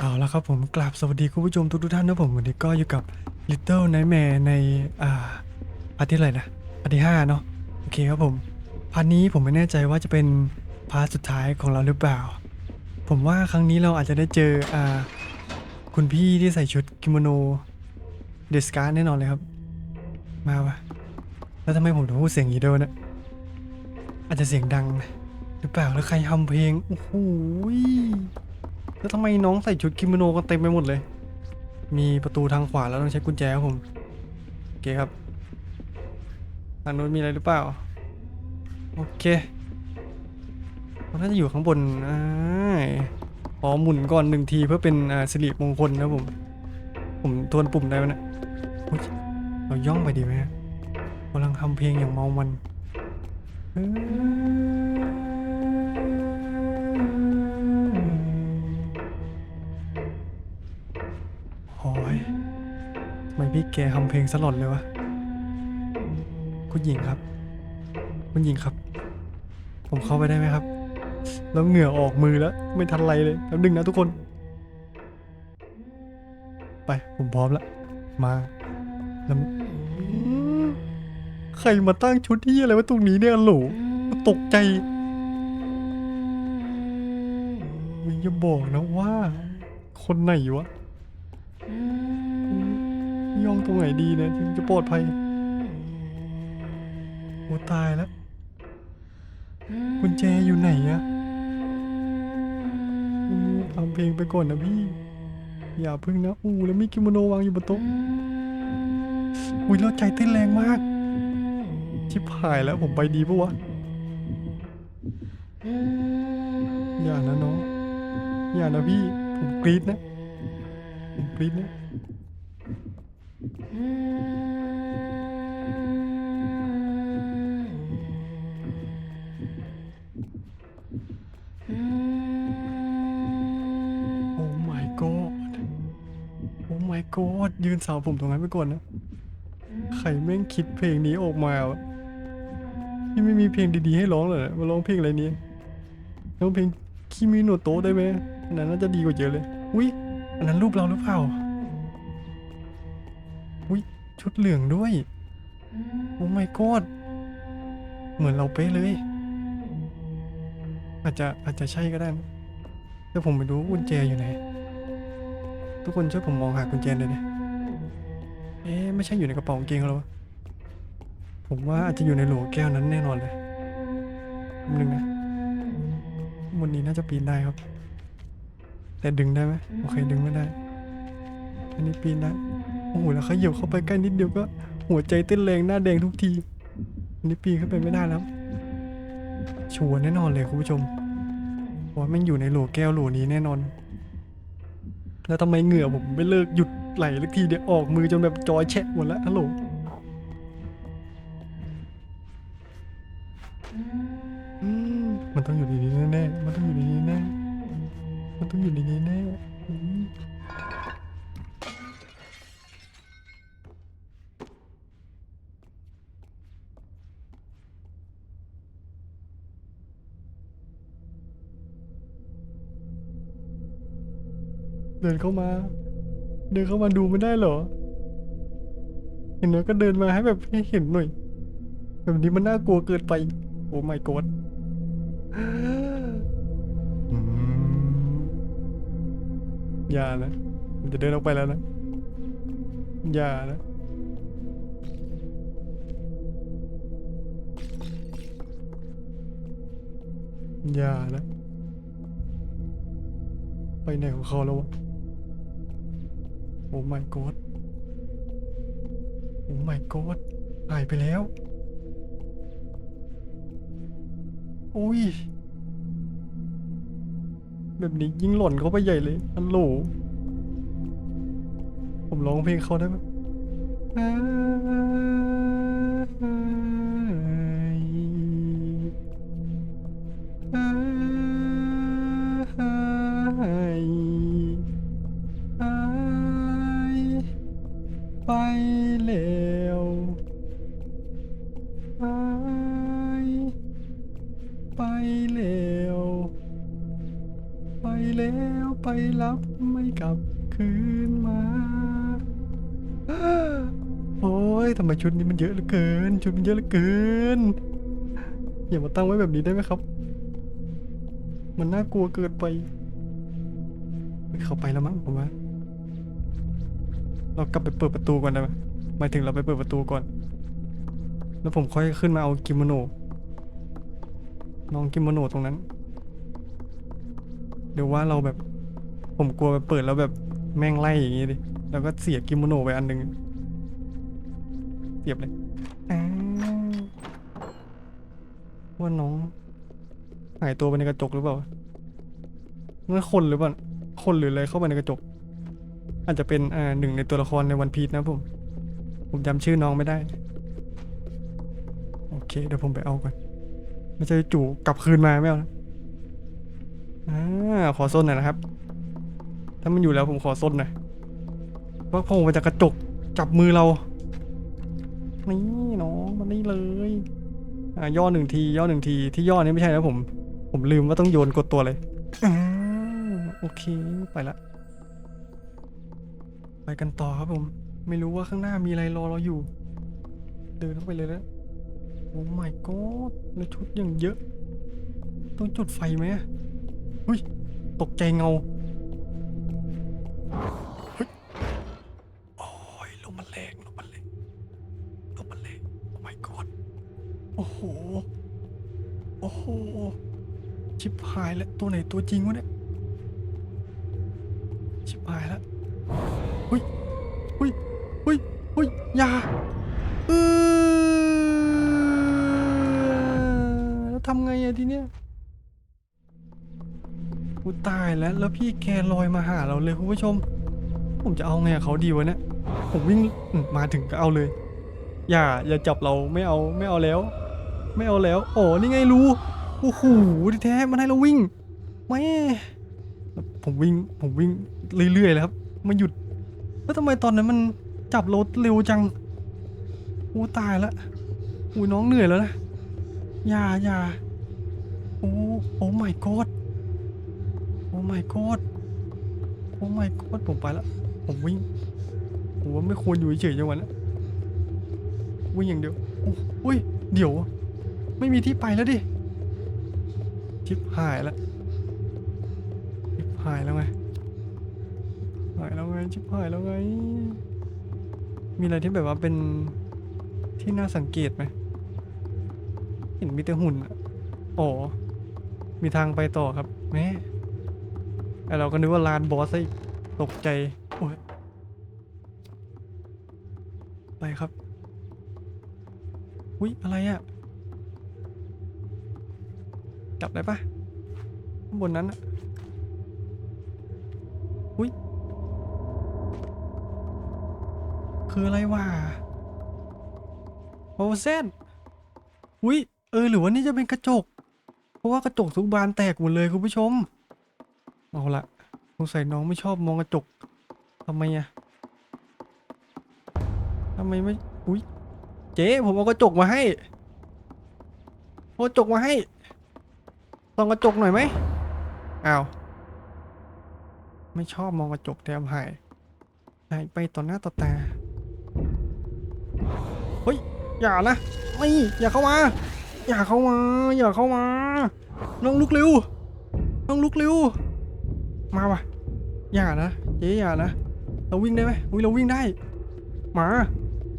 เอาละครับผมกราบสวัสดีคุณผู้ชมทุกท่านนะผมวันนี้ก็อยู่กับ Little Nightmare ในอ่าพาร์ทที่อะไรนะพาร์ทที่ห้าเนาะโอเคครับผมพาร์ทนี้ผมไม่แน่ใจว่าจะเป็นพาร์ทสุดท้ายของเราหรือเปล่า ผมว่าครั้งนี้เราอาจจะได้เจออ่าคุณพี่ที่ใส่ชุดกิโมโนเดสการ์แน่นอนเลยครับ มาวะแล้วทำไมผมถึงพูดเสียงอย่างนี้ด้วยนะอาจจะเสียงดังหรือเปล่าแล้วใครทำเพลงโอ้โห แล้วทำไมน้องใส่ชุดกิโมโนกันเต็มไปหมดเลย มีประตูทางขวาแล้วต้องใช้กุญแจครับผม โอเคครับ ทางนู้นมีอะไรหรือเปล่า โอเคมันน่าจะอยู่ข้างบนอ่าขอหมุนก่อนหนึ่งทีเพื่อเป็นอ่าสิริมงคลนะผม ผมทวนปุ่มได้ไหมเนะอุ๊ยเราย่องไปดีไหมกำลังทำเพลงอย่างเมามัน พี่แกทำเพลงสลดเลยวะ คุณหญิงครับ คุณหญิงครับ ผมเข้าไปได้ไหมครับ แล้วเหงื่อออกมือแล้ว ไม่ทันไรเลยแป๊บนึงนะทุกคน ไป ผมพร้อมแล้วมาแล้วใครมาตั้งชุดที่อะไรไว้ตรงนี้เนี่ยหลตกใจมึงอย่าบอกนะว่า คนไหนวะ ย่องตรงไหนดีเนี่ยถึงจะปลอดภัยโอ้ตายแล้วกุญแจอยู่ไหนอะทำเพลงไปก่อนนะพี่ อย่าพึ่งนะอู้แล้วมีกิโมโนวางอยู่บนโต๊ะอุ้ยแล้วใจเต้นแรงมาก ชิบหายแล้วผมไปดีปะวะ อย่านะน้อง อย่านะพี่ ผมกรี๊ดนะ ผมกรี๊ดนะ god โอ้ my god ยืนสาวผมตรงนั้นไปก่อนนะ ใครแม่งคิดเพลงนี้ออกมาวะพี่ไม่มีเพลงดีๆให้ร้องเลยมาร้องเพลงอะไรนี่ยร้องเพลงคิมิโนโตะได้ไหมอันนั้นน่าจะดีกว่าเยอะเลย อุ้ยอันนั้นรูปเราหรือเปล่า อุ้ยชุดเหลืองด้วย โอ้ my god เหมือนเราเป๊ะเลย อาจจะอาจจะใช่ก็ได้แต่ผมไม่รู้กุญแจอยู่ไหน ทุกคนช่วยผมมองหากุญแจหน่อยดิเอ๊ะไม่ใช่อยู่ในกระเป๋ากางเกงเราหรอวะผมว่าอาจจะอยู่ในโหลแก้วนั้นแน่นอนเลยนึงนะบนนี้น่าจะปีนได้ครับ แต่ดึงได้ไหมโอเคดึงไม่ได้ อันนี้ปีนได้โอ้โหแล้วเขาเหยียบเข้าไปใกล้นิดเดียวก็ หัวใจเต้นแรงหน้าแดงทุกทีอันนี้ปีนขึ้นไปไม่ได้แล้วชัวร์แน่นอนเลยคุณผู้ชมว่าม่งอยู่ในโหลแก้วโหลนี้แน่นอน แล้วทำไมเหงื่อผมไม่เลิกหยุดไหลสักทีเดียวออกมือจนแบบจอยแฉะหมดแล้วฮัลโหลมมันต้องอยู่ในนี้แน่ๆมันต้องอยู่ในนี้แน่ มันต้องอยู่ในนี้แน่ ดินเข้ามา เดินเข้ามาดูไม่ได้เหรอ เห็นเนอะก็เดินมาให้แบบให้เห็นหน่อย แบบนี้มันน่ากลัวเกินไป โอ้ my god อืมอย่านะผมจะเดินออกไปแล้วนะ อย่านะอย่านะ ไปไหนของเขาแล้ววะ โอ้ my god โอ้ my god หายไปแล้ว อุ้ย แบบนี้ยิ่งหล่นเขาไปใหญ่เลยฮัลโหลผมร้องเพลงเขาได้ไหม ไปแล้วไปไปแล้วไปแล้วไปรับไม่กลับคืนมา โอ้ยทำไมชุดนี้มันเยอะเหลือเกิน ชุดมันเยอะเหลือเกิน อย่ามาตั้งไว้แบบนี้ได้ไหมครับ มันน่ากลัวเกินไปเฮ้ยเขาไปแล้วมั้งผมว่า เรากลับไปเปิดประตูก่อนได้ไหมหมายถึงเราไปเปิดประตูก่อน แล้วผมค่อยขึ้นมาเอากิโมโนน้องกิโมโนตรงนั้น เดี๋ยวว่าเราแบบ ผมกลัวไปเปิดแล้วแบบแม่งไล่อย่างงี้ดิ แล้วก็เสียกิโมโนไปอันหนึ่งเสียบเลยว่าน้องหายตัวไปในกระจกหรือเปล่าเมื่อคนหรือเปล่า คนหรืออะไรเข้าไปในกระจก อาจจะเป็นอ่าหนึ่งในตัวละครในวันพี e นะผม ผมจำชื่อน้องไม่ได้ โอเค เดี๋ยวผมไปเอาก่อน ไม่ใช่จู่กลับคืนมาไม่เอานะอ่าขอส้นหน่อยนะครับ ถ้ามันอยู่แล้วผมขอส้นหน่อยเพราะพงมาจากกระจกจับมือเรา นี่น้องมันนี่เลยอ่าย่อหนึ่งที ย่อหนึ่งที ที่ย่อนี้ไม่ใช่นะผม ผมลืมว่าต้องโยนกดตัวเลยอโอเค ไปละ ไปกันต่อครับผม ไม่รู้ว่าข้างหน้ามีอะไรรอเราอยู่ เดินเข้าไปเลยแล้วโอ้ my god แล้วชุดอย่างเยอะ ต้องจุดไฟไหมอะเฮ้ย ตกใจเงาเฮ้ยโอ้ยลมมันแรงลมมันแรงลมมันแรงโอ้ my god โอ้โห โอ้โห ชิบหายแล้วตัวไหนตัวจริงวะเนี่ย ชิบหายแล้วเฮ้ยเฮ้ยเฮ้ยเฮ้ย อย่าเออแล้วทำไงอะทีเนี้ยกูตายแล้ว แล้วพี่แกลอยมาหาเราเลยคุณผู้ชม ผมจะเอาไงกับเขาดีวะเนี่ย ผมวิ่งมาถึงก็เอาเลย อย่า อย่าจับเราไม่เอาไม่เอาแล้ว ไม่เอาแล้ว โอ้นี่ไงรู้โอ้โหที่แท้มันให้เราวิ่งไม่ผมวิ่งผมวิ่งเรื่อยๆเลยครับไมันหยุด แล้วทำไมตอนนั้นมัน จับรถเร็วจังโอ้ตายละอุ้ยน้องเหนื่อยแล้วนะอย่าอย่าโอ้โอ้ my god โอ้ my god โอ้ my god ผมไปละผมวิ่งผมว่าไม่ควรอยู่เฉยๆจังหวะนั้นวิ่งอย่างเดียวโอ้อุ้ยเดี๋ยว ไม่มีที่ไปแล้วดิชิบหายแล้วชิบหายแล้วไงหายแล้วไงชิบหายแล้วไง มีอะไรที่แบบว่าเป็นที่น่าสังเกตไหมเห็นมีแต่หุ่นอะอ๋อมีทางไปต่อครับแม่ไอเราก็นึกว่าลานบอสซะอีกตกใจโอ้ยไปครับ อุ๊ยอะไรอะจับได้ปะข้างบนนั้นอะอุ๊ย คืออะไรวะโอเซนอุ้ยเออหรือว่านี่จะเป็นกระจก เพราะว่ากระจกทุกบานแตกหมดเลยคุณผู้ชม เอาละสงสัยน้องไม่ชอบมองกระจกทำไมอะทำไมไม่ อุ้ยเจ๊ผมเอากระจกมาให้กระจกมาให้ส่องกระจกหน่อยไหมอ้าว ไม่ชอบมองกระจกแถมหายหายไปต่อหน้าต่อตา อย่านะ ไม่อย่าเข้ามา อย่าเข้ามา อย่าเข้ามา น้องลุกเร็ว น้องลุกเร็ว มาว่ะ อย่านะเจ๊อย่านะ เราวิ่งได้ไหมอุ้ยเราวิ่งได้ มา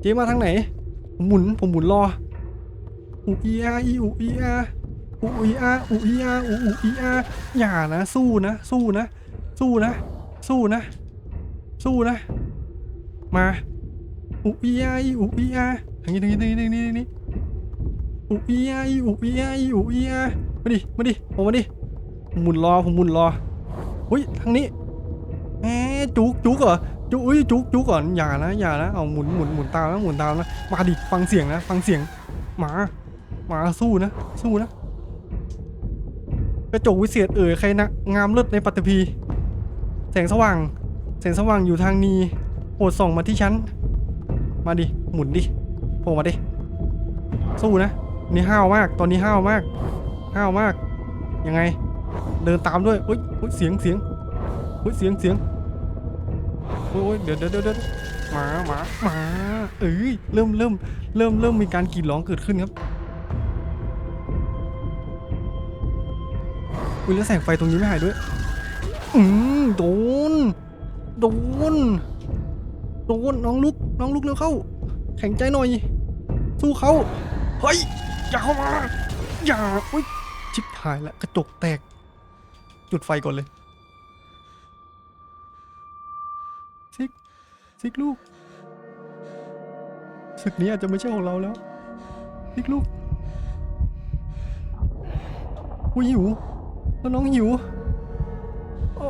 เจ๊มาทางไหน ผมหมุน ผมหมุนรออุอีอาอีอุอีอาอุอีอาอุอีอาอุอุอีอาอย่านะ สู้นะ สู้นะ สู้นะ สู้นะ สู้นะ มาอุอีอาอีอุอีอา ทางนี้ทางนี้ทางนี้ทางนี้ทางนี้อุเอีอาอีอุอีอาอีอุอีอามาดิมาดิผมมาดิผมหมุนรอผมหมุนรออุ้ยทางนี้แหมจุกจุกเหรอจุกอุ้ยจุกจุกก่อนอย่านะอย่านะเอาหมุนหมุนหมุนตามนะหมุนตามนะมาดิฟังเสียงนะฟังเสียงหมาหมาสู้นะสู้นะกระจกวิเศษเอ่ยใครนะงามเลิศในปัตตภีแสงสว่าง แสงสว่างอยู่ทางนี้โปรดส่องมาที่ฉัน มาดิ หมุนดิ โผล่มาดิ สู้นะ นี่ห้าวมาก ตอนนี้ห้าวมาก ห้าวมาก ยังไง เดินตามด้วยอุ้ยอุ้ยเสียงเสียงอุ้ยเสียงเสียงอุ้ยเดี๋ยวเดี๋ยวเดี๋ยวหมาหมาหมาเอ้ยเริ่มเริ่มเริ่มเริ่มมีการกรีดร้องเกิดขึ้นครับอุ้ยแล้วแสงไฟตรงนี้ไม่หายด้วย อืมโดน โดน โดนน้องลุกน้องลุกเร็วเข้า แข็งใจหน่อย สู้เขาเฮ้ย อย่าเข้ามา อย่าอุ้ยชิบหายแล้วกระจกแตก จุดไฟก่อนเลย ซิก ซิกลูก ศึกนี้อาจจะไม่ใช่ของเราแล้ว ซิกลูกอุ้ยหิว แล้วน้องหิวโอ้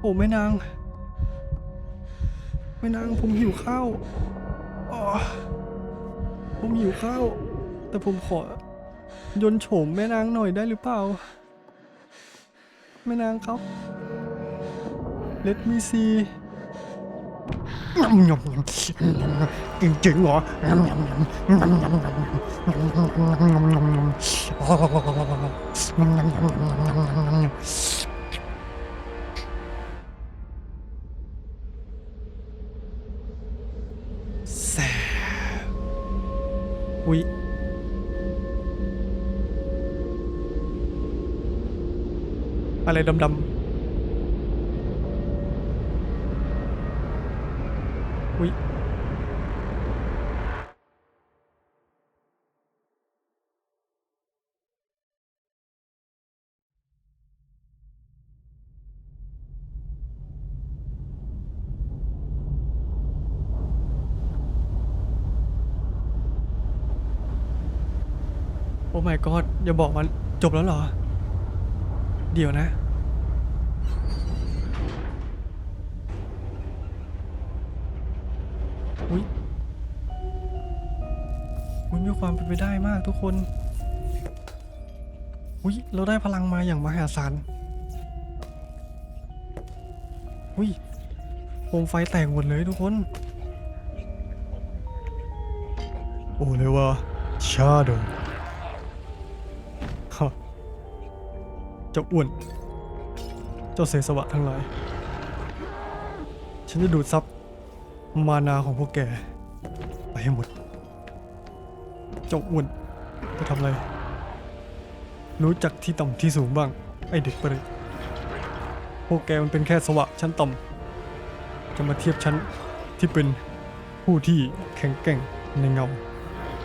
โอ้แม่นาง แม่นางผมหิวข้าวผมหิวข้าว แต่ผมขอยนโฉมแม่นางหน่อยได้หรือเปล่า แม่นางครับ Let me see จริงจริงเหรอ อะไรดำๆอุ๊ยโอ้ my god อย่าบอกมันจบแล้วเหรอ เดี๋ยวนะ อุ้ยอุ้ยมีความเป็นไปได้มากทุกคน อุ้ยเราได้พลังมาอย่างมหาศาล อุ้ยโคมไฟแตกหมดเลยทุกคน โอ้เลยว่าชาดฮ เจ้าอ้วน เจ้าเสสวะทั้งหลาย ฉันจะดูดซับมานาของพวกแก ไปให้หมด เจ้าอ้วนจะทำอะไร รู้จักที่ต่ำที่สูงบ้าง ไอเด็กประเด็พวกแกมันเป็นแค่สวะชั้นต่ำจะมาเทียบฉันที่เป็นผู้ที่แข็งแกร่งในเงา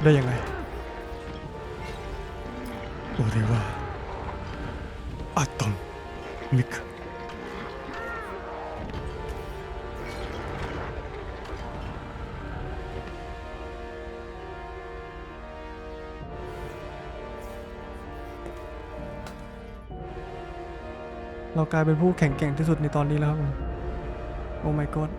ได้ยังไง โอเรว่า อะตอมมิกเรากลายเป็นผู้แข็งแกร่งที่สุดในตอนนี้แล้วครับผมโอ้ my god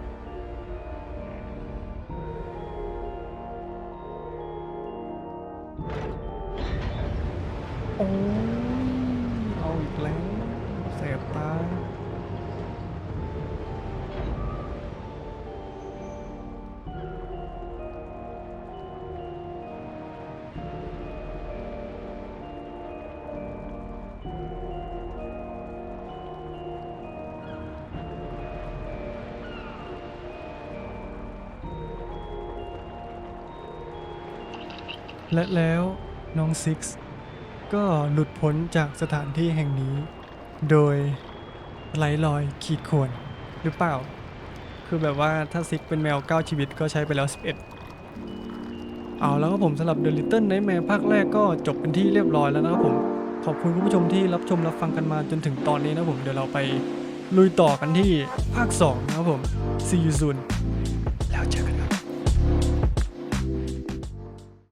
โอ้ยเอาอีกแล้วแส บตาและแล้วน้องซิกซ์ก็หลุดพ้นจากสถานที่แห่งนี้ โดยไร้รอยขีดข่วนหรือเปล่า คือแบบว่าถ้าซิกเป็นแมว 9 ชีวิตก็ใช้ไปแล้ว 11 เอาแล้วครับผมสำหรับ The Little Nightmare ภาคแรกก็จบเป็นที่เรียบร้อยแล้วนะครับผม ขอบคุณคุณผู้ชมที่รับชมรับฟังกันมาจนถึงตอนนี้นะผมเดี๋ยวเราไปลุยต่อกันที่ภาค 2 นะครับผม See you soon แล้วเจอกัน